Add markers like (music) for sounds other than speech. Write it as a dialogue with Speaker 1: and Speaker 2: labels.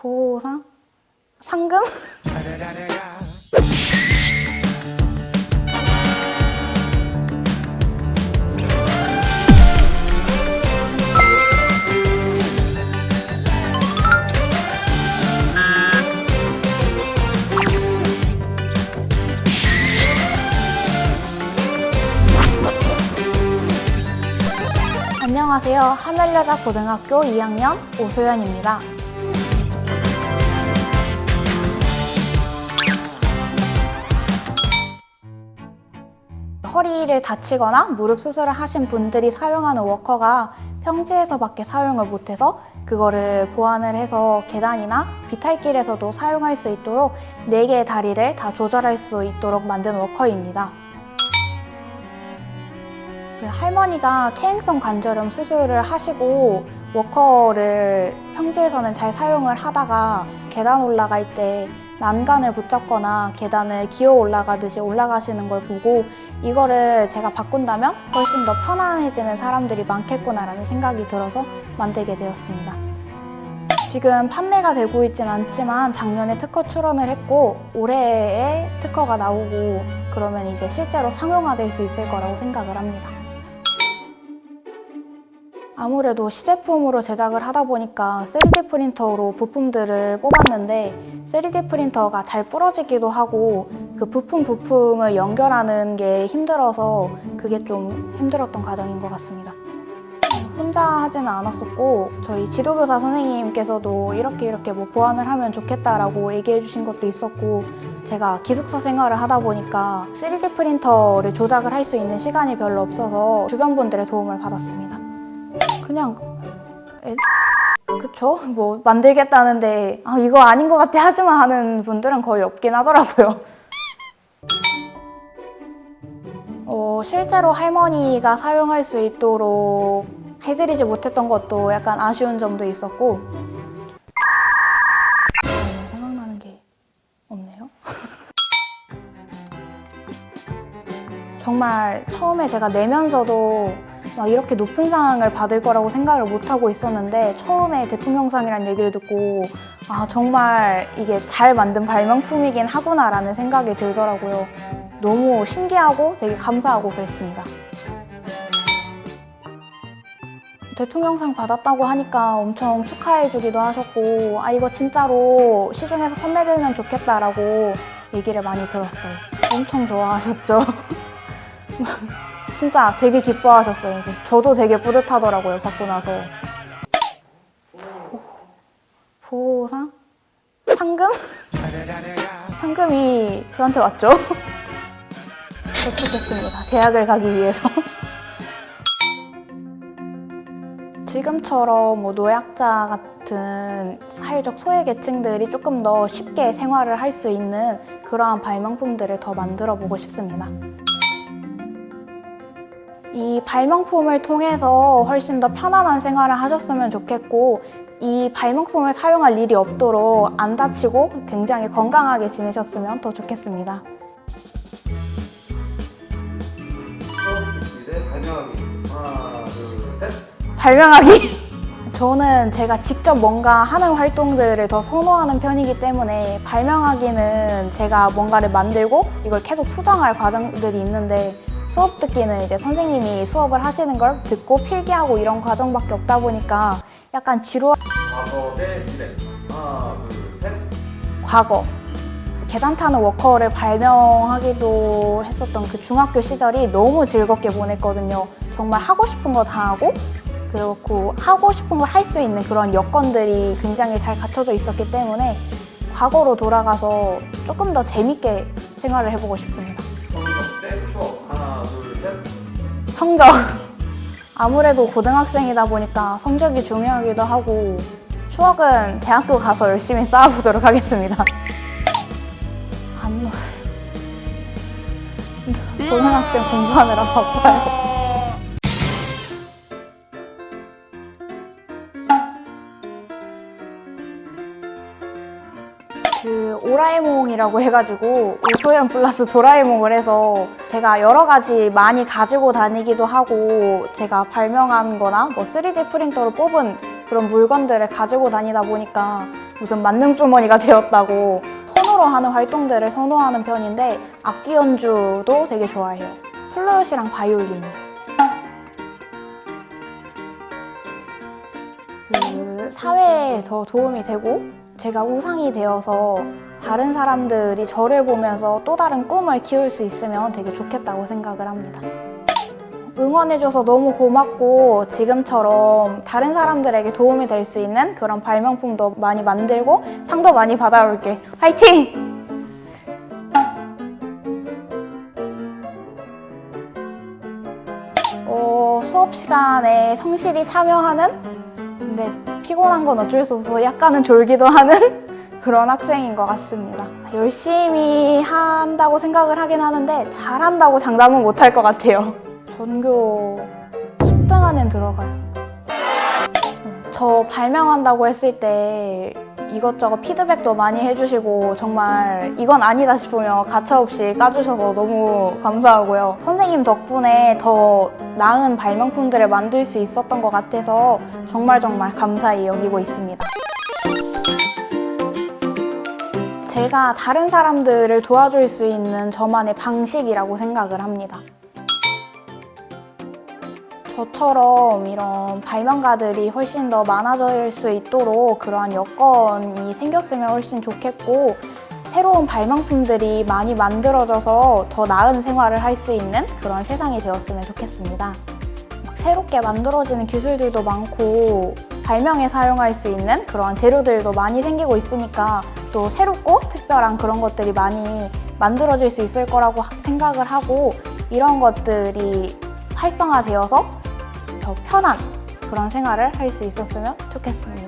Speaker 1: 보상? 상금? (laughs) 안녕하세요. 하멜여자 고등학교 2학년 오소연입니다. 허리를 다치거나 무릎 수술을 하신 분들이 사용하는 워커가 평지에서밖에 사용을 못해서 그거를 보완을 해서 계단이나 비탈길에서도 사용할 수 있도록 4개의 다리를 다 조절할 수 있도록 만든 워커입니다. 그 할머니가 퇴행성 관절염 수술을 하시고 워커를 평지에서는 잘 사용을 하다가 계단 올라갈 때 난간을 붙잡거나 계단을 기어 올라가듯이 올라가시는 걸 보고 이거를 제가 바꾼다면 훨씬 더 편안해지는 사람들이 많겠구나라는 생각이 들어서 만들게 되었습니다. 지금 판매가 되고 있진 않지만 작년에 특허 출원을 했고 올해에 특허가 나오고 그러면 이제 실제로 상용화될 수 있을 거라고 생각을 합니다. 아무래도 시제품으로 제작을 하다 보니까 3D 프린터로 부품들을 뽑았는데 3D 프린터가 잘 부러지기도 하고 그 부품 부품을 연결하는 게 힘들어서 그게 좀 힘들었던 과정인 것 같습니다. 혼자 하지는 않았었고 저희 지도교사 선생님께서도 이렇게 이렇게 뭐 보완을 하면 좋겠다라고 얘기해 주신 것도 있었고 제가 기숙사 생활을 하다 보니까 3D 프린터를 조작을 할 수 있는 시간이 별로 없어서 주변 분들의 도움을 받았습니다. 그냥 에, 그쵸? 뭐 만들겠다는데 아, 이거 아닌 것 같아 하지마 하는 분들은 거의 없긴 하더라고요. 어, 실제로 할머니가 사용할 수 있도록 해드리지 못했던 것도 약간 아쉬운 점도 있었고 어, 생각나는 게 없네요. (laughs) 정말 처음에 제가 내면서도 막 이렇게 높은 상을 받을 거라고 생각을 못 하고 있었는데 처음에 대통령상이라는 얘기를 듣고 아 정말 이게 잘 만든 발명품이긴 하구나라는 생각이 들더라고요. 너무 신기하고 되게 감사하고 그랬습니다. 대통령상 받았다고 하니까 엄청 축하해주기도 하셨고 아 이거 진짜로 시중에서 판매되면 좋겠다라고 얘기를 많이 들었어요. 엄청 좋아하셨죠. (laughs) 진짜 되게 기뻐하셨어요. 그래서 저도 되게 뿌듯하더라고요. 받고 나서. 보- 보상? 상금? (laughs) 상금이 저한테 왔죠? (laughs) 도착했습니다. 대학을 가기 위해서. (laughs) 지금처럼 뭐 노약자 같은 사회적 소외 계층들이 조금 더 쉽게 생활을 할 수 있는 그러한 발명품들을 더 만들어 보고 싶습니다. 이 발명품을 통해서 훨씬 더 편안한 생활을 하셨으면 좋겠고 이 발명품을 사용할 일이 없도록 안 다치고 굉장히 건강하게 지내셨으면 더 좋겠습니다.
Speaker 2: 발명하기
Speaker 1: 발명하기. (laughs) 저는 제가 직접 뭔가 하는 활동들을 더 선호하는 편이기 때문에 발명하기는 제가 뭔가를 만들고 이걸 계속 수정할 과정들이 있는데 수업 듣기는 이제 선생님이 수업을 하시는 걸 듣고 필기하고 이런 과정밖에 없다 보니까 약간 지루한
Speaker 2: 과거 대 미래 하나 둘셋
Speaker 1: 과거. 계단 타는 워커를 발명하기도 했었던 그 중학교 시절이 너무 즐겁게 보냈거든요. 정말 하고 싶은 거 다 하고, 그렇고 하고 싶은 걸 할 수 있는 그런 여건들이 굉장히 잘 갖춰져 있었기 때문에 과거로 돌아가서 조금 더 재밌게 생활을 해보고 싶습니다.
Speaker 2: 성적 대 추억
Speaker 1: 성적. (laughs) 아무래도 고등학생이다 보니까 성적이 중요하기도 하고, 추억은 대학교 가서 열심히 쌓아보도록 하겠습니다. 안 (laughs) 고등학생 공부하느라 바빠요. 그 오라에몽이라고 해가지고 오소연 플러스 도라에몽을 해서 제가 여러 가지 많이 가지고 다니기도 하고 제가 발명한 거나 뭐 3D 프린터로 뽑은 그런 물건들을 가지고 다니다 보니까 무슨 만능 주머니가 (laughs) 되었다고 손으로 하는 활동들을 선호하는 편인데 악기 연주도 되게 좋아해요. 플루트이랑 바이올린. 그 사회에 더 도움이 되고 제가 우상이 되어서 다른 사람들이 저를 보면서 또 다른 꿈을 키울 수 있으면 되게 좋겠다고 생각을 합니다. 응원해줘서 너무 고맙고 지금처럼 다른 사람들에게 도움이 될 수 있는 그런 발명품도 많이 만들고 상도 많이 받아올게. 화이팅! 어, 수업 시간에 성실히 참여하는 피곤한 건 어쩔 수 없어서 약간은 졸기도 하는 (laughs) 그런 학생인 것 같습니다. 열심히 한다고 생각을 하긴 하는데 잘한다고 장담은 못 할 것 같아요. 전교 10등 안엔 들어가요. 저 발명한다고 했을 때 이것저것 피드백도 많이 해주시고 정말 이건 아니다 싶으면 가차없이 까주셔서 너무 감사하고요. 선생님 덕분에 더 나은 발명품들을 만들 수 있었던 것 같아서 정말 정말 감사히 여기고 있습니다. 제가 다른 사람들을 도와줄 수 있는 저만의 방식이라고 생각을 합니다. 저처럼 이런 발명가들이 훨씬 더 많아질 수 있도록 그러한 여건이 생겼으면 훨씬 좋겠고 새로운 발명품들이 많이 만들어져서 더 나은 생활을 할 수 있는 그런 세상이 되었으면 좋겠습니다. 막 새롭게 만들어지는 기술들도 많고 발명에 사용할 수 있는 그런 재료들도 많이 생기고 있으니까 또 새롭고 특별한 그런 것들이 많이 만들어질 수 있을 거라고 생각을 하고 이런 것들이 활성화되어서 더 편한 그런 생활을 할 수 있었으면 좋겠습니다.